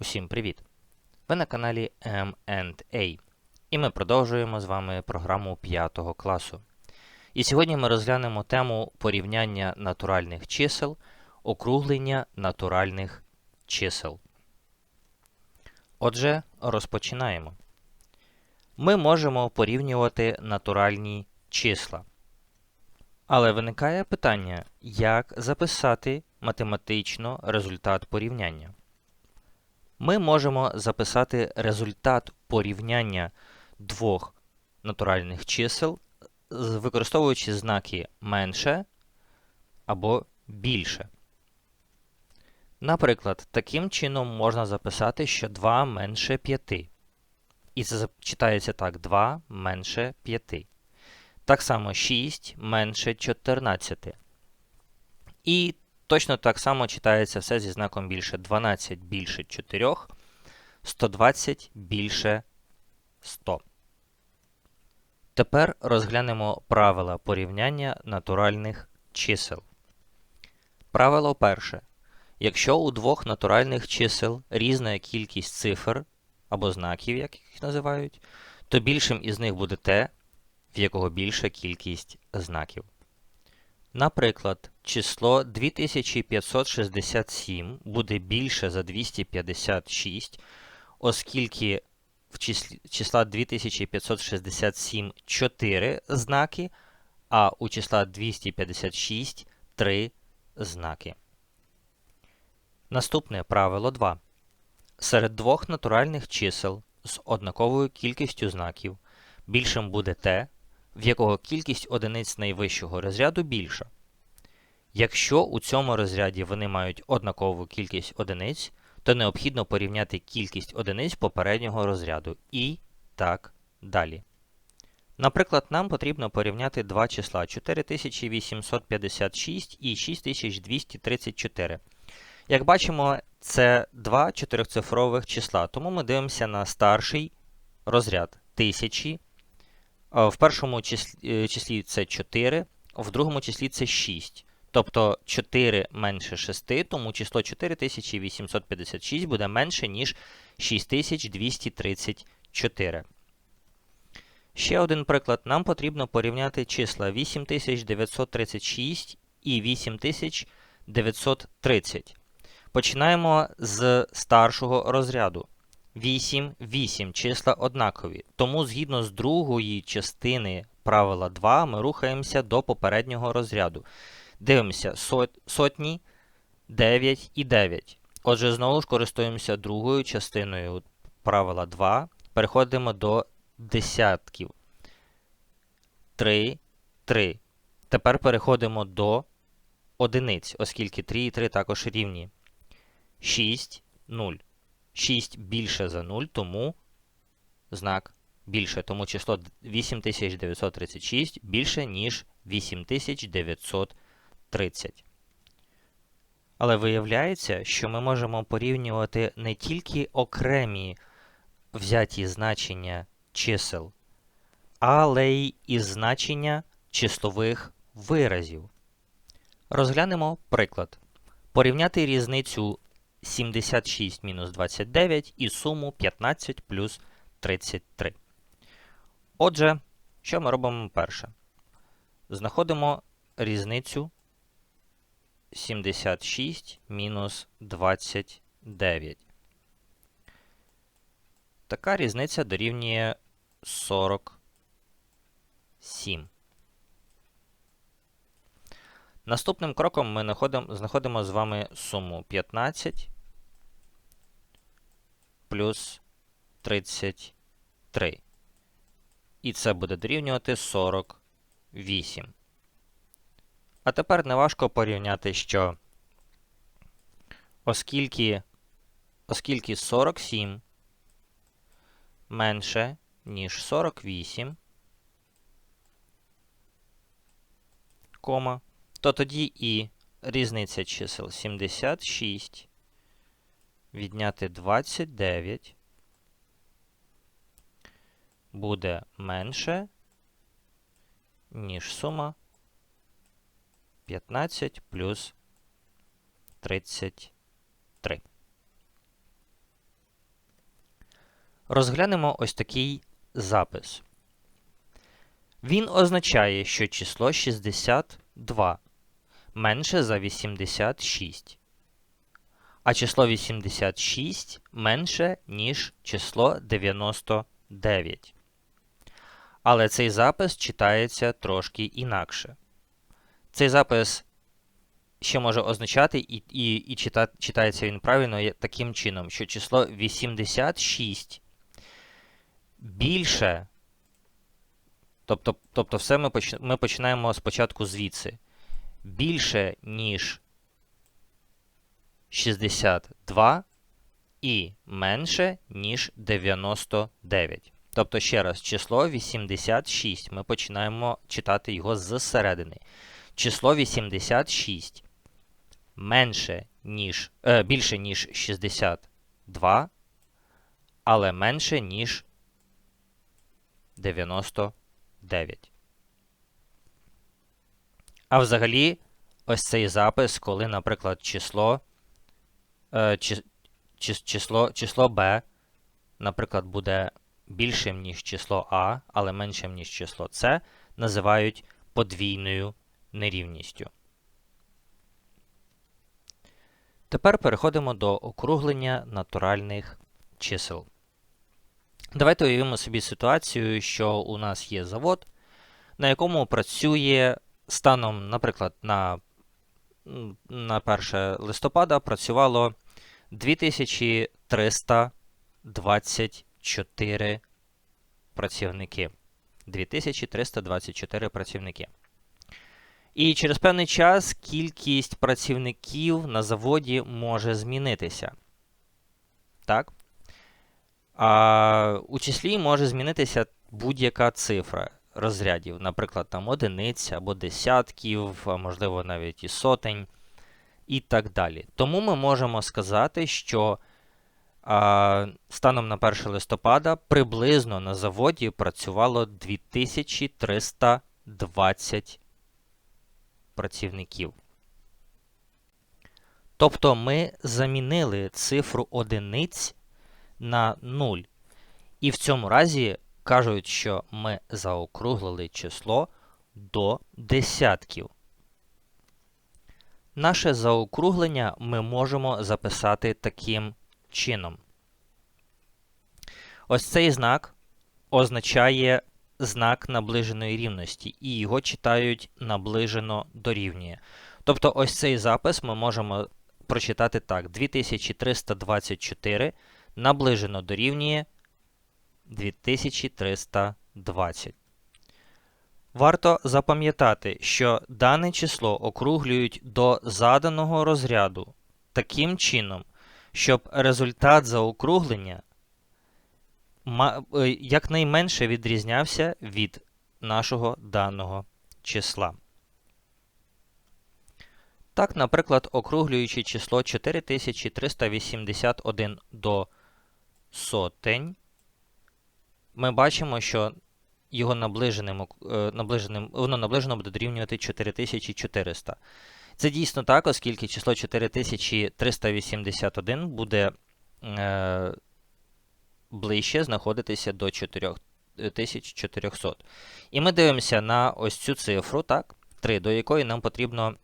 Усім привіт! Ви на каналі M&A і ми продовжуємо з вами програму 5 класу. І сьогодні ми розглянемо тему порівняння натуральних чисел, округлення натуральних чисел. Отже, розпочинаємо. Ми можемо порівнювати натуральні числа. Але виникає питання, як записати математично результат порівняння. Ми можемо записати результат порівняння двох натуральних чисел, використовуючи знаки менше або більше. Наприклад, таким чином можна записати, що 2 менше 5. І це читається так: 2 менше 5. Так само 6 менше 14. І точно так само читається все зі знаком більше 12 більше 4, 120 більше 100. Тепер розглянемо правила порівняння натуральних чисел. Правило перше. Якщо у двох натуральних чисел різна кількість цифр або знаків, як їх називають, то більшим із них буде те, в якого більша кількість знаків. Наприклад, число 2567 буде більше за 256, оскільки в числа 2567 4 знаки, а у числа 256 3 знаки. Наступне правило 2. Серед двох натуральних чисел з однаковою кількістю знаків більшим буде те, в якого кількість одиниць найвищого розряду більша. Якщо у цьому розряді вони мають однакову кількість одиниць, то необхідно порівняти кількість одиниць попереднього розряду і так далі. Наприклад, нам потрібно порівняти два числа 4856 і 6234. Як бачимо, це два чотирьохцифрових числа, тому ми дивимося на старший розряд тисячі. Е, В першому е, числі це 4, в другому числі це 6. Тобто 4 менше 6, тому число 4856 буде менше, ніж 6234. Ще один приклад. Нам потрібно порівняти числа 8936 і 8930. Починаємо з старшого розряду. 8, 8 числа однакові. Тому згідно з другої частини правила 2 ми рухаємося до попереднього розряду. Дивимося сот, сотні, 9 і 9. Отже, знову ж користуємося другою частиною правила 2. Переходимо до десятків. 3, 3. Тепер переходимо до одиниць, оскільки 3 і 3 також рівні. 6, 0. 6 більше за 0, тому знак більше. Тому число 8936 більше, ніж 8930. Але виявляється, що ми можемо порівнювати не тільки окремі взяті значення чисел, але й із значення числових виразів. Розглянемо приклад. Порівняти різницю 76 мінус 29 і суму 15 плюс 33. Отже, що ми робимо перше? Знаходимо різницю 76 мінус 29. Така різниця дорівнює 47. Наступним кроком ми знаходимо, з вами суму 15 плюс 33. І це буде дорівнювати 48. А тепер неважко порівняти, що оскільки, оскільки 47 менше, ніж 48, кома, то тоді і різниця чисел 76 відняти 29 буде менше, ніж сума 15 плюс 33. Розглянемо ось такий запис. Він означає, що число 62 менше за 86, а число 86 менше, ніж число 99. Але цей запис читається трошки інакше. Цей запис ще може означати, і і, і чита, читається він правильно таким чином, що число 86 більше. Тобто, тобто все ми, поч, ми починаємо спочатку звідси. Більше, ніж 62 і менше, ніж 99. Тобто, ще раз, число 86. Ми починаємо читати його зсередини. Число 86 менше, ніж, е, більше, ніж 62, але менше, ніж 99. А взагалі, ось цей запис, коли, наприклад, число, е, чи, чи, число, число b, наприклад, буде більшим, ніж число А, але меншим, ніж число С, називають подвійною нерівністю. Тепер переходимо до округлення натуральних чисел. Давайте уявимо собі ситуацію, що у нас є завод, на якому працює станом, наприклад, на на 1 листопада працювало 2324 працівники. 2324 працівники. І через певний час кількість працівників на заводі може змінитися. Так? А у числі може змінитися будь-яка цифра розрядів, наприклад, там одиниць або десятків, а можливо навіть і сотень, і так далі. Тому ми можемо сказати, що а, станом на 1 листопада приблизно на заводі працювало 2320 працівників. Тобто ми замінили цифру одиниць на 0. І в цьому разі кажуть, що ми заокруглили число до десятків. Наше заокруглення ми можемо записати таким чином. Ось цей знак означає знак наближеної рівності, і його читають наближено дорівнює. Тобто ось цей запис ми можемо прочитати так: 2324 наближено дорівнює 2320. Варто запам'ятати, що дане число округлюють до заданого розряду таким чином, щоб результат заокруглення Е, якнайменше відрізнявся від нашого даного числа. Так, наприклад, округлюючи число 4381 до сотень, ми бачимо, що його наближеним, е, наближеним, воно наближено буде дорівнювати 4400. Це дійсно так, оскільки число 4381 буде е, ближче знаходитися до 4400. І ми дивимося на ось цю цифру, так, 3, до якої нам потрібно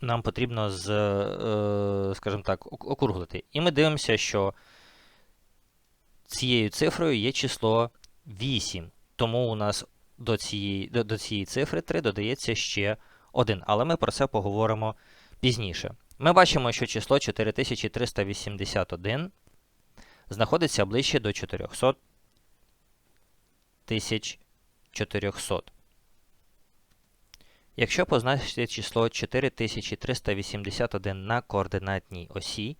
нам потрібно, з, е, скажімо так, округлити. І ми дивимося, що цією цифрою є число 8. Тому у нас до цієї, до, до цієї цифри 3 додається ще 1. Але ми про це поговоримо пізніше. Ми бачимо, що число 4381 знаходиться ближче до 400 400. Якщо позначити число 4381 на координатній осі,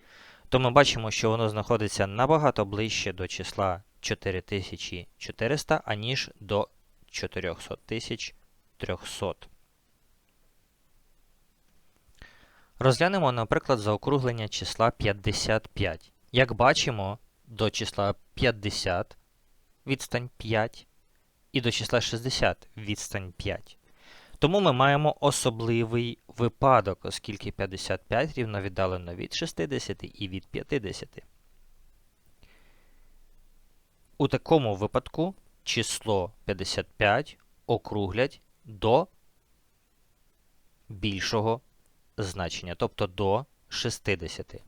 то ми бачимо, що воно знаходиться набагато ближче до числа 4400, аніж до 400300. Розглянемо, наприклад, заокруглення числа 55. Як бачимо, до числа 50 відстань 5 і до числа 60 відстань 5. Тому ми маємо особливий випадок, оскільки 55 рівно віддалено від 60 і від 50. У такому випадку число 55 округлять до більшого значення, тобто до 60.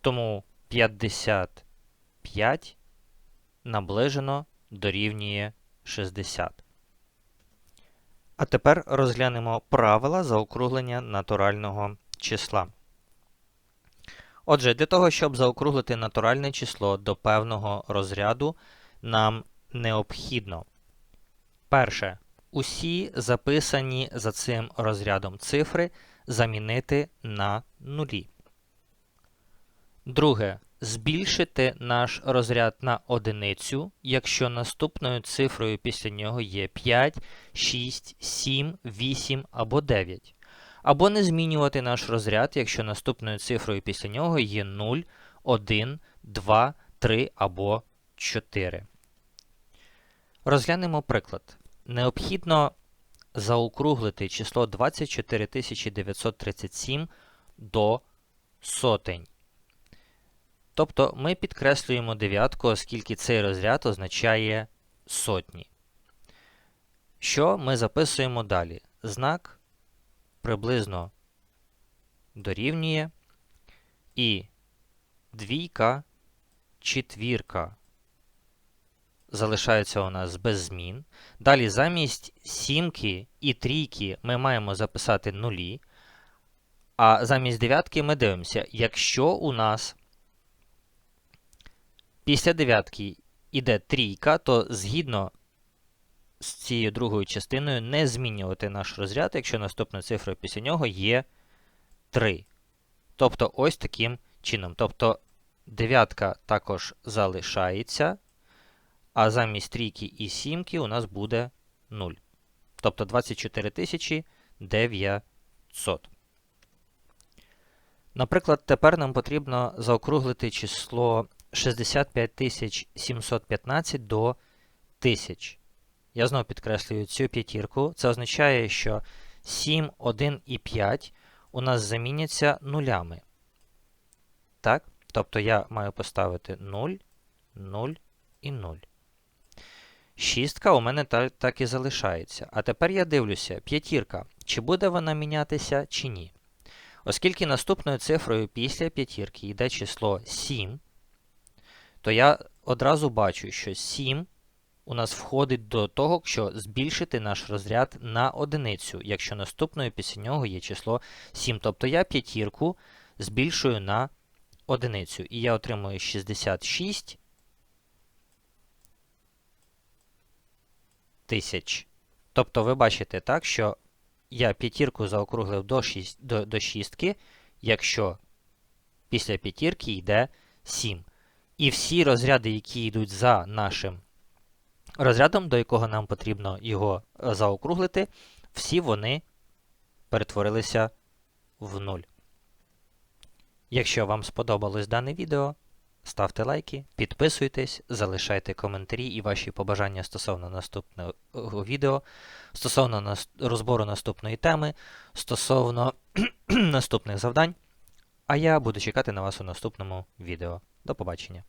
Тому 55 наближено дорівнює 60. А тепер розглянемо правила заокруглення натурального числа. Отже, для того, щоб заокруглити натуральне число до певного розряду, нам необхідно перше. Усі записані за цим розрядом цифри замінити на нулі. Друге. Збільшити наш розряд на одиницю, якщо наступною цифрою після нього є 5, 6, 7, 8 або 9. Або не змінювати наш розряд, якщо наступною цифрою після нього є 0, 1, 2, 3 або 4. Розглянемо приклад. Необхідно заокруглити число 24937 до сотень. Тобто ми підкреслюємо дев'ятку, оскільки цей розряд означає сотні. Що ми записуємо далі? Знак приблизно дорівнює і двійка, четвірка залишаються у нас без змін. Далі замість сімки і трійки ми маємо записати нулі. А замість дев'ятки ми дивимося, якщо у нас після дев'ятки йде трійка, то згідно з цією другою частиною не змінювати наш розряд, якщо наступна цифра після нього є 3. Тобто ось таким чином. Тобто дев'ятка також залишається, а замість трійки і сімки у нас буде 0. Тобто 24 900. Наприклад, тепер нам потрібно заокруглити число 65 715 до 1000. Я знову підкреслюю цю п'ятірку. Це означає, що 7, 1 і 5 у нас заміняться нулями. Так? Тобто я маю поставити 0, 0 і 0. Шістка у мене так, так і залишається. А тепер я дивлюся, п'ятірка, чи буде вона мінятися, чи ні. Оскільки наступною цифрою після п'ятірки йде число 7, то я одразу бачу, що 7 у нас входить до того, що збільшити наш розряд на одиницю, якщо наступною після нього є число 7. Тобто я п'ятірку збільшую на одиницю. І я отримую 66 тисяч. Тобто ви бачите так, що я п'ятірку заокруглив до, 6, до, до шістки, якщо після п'ятірки йде 7. І всі розряди, які йдуть за нашим розрядом, до якого нам потрібно його е, заокруглити, всі вони перетворилися в 0. Якщо вам сподобалось дане відео, ставте лайки, підписуйтесь, залишайте коментарі і ваші побажання стосовно наступного відео, стосовно розбору наступної теми, стосовно наступних завдань. А я буду чекати на вас у наступному відео. До побачення!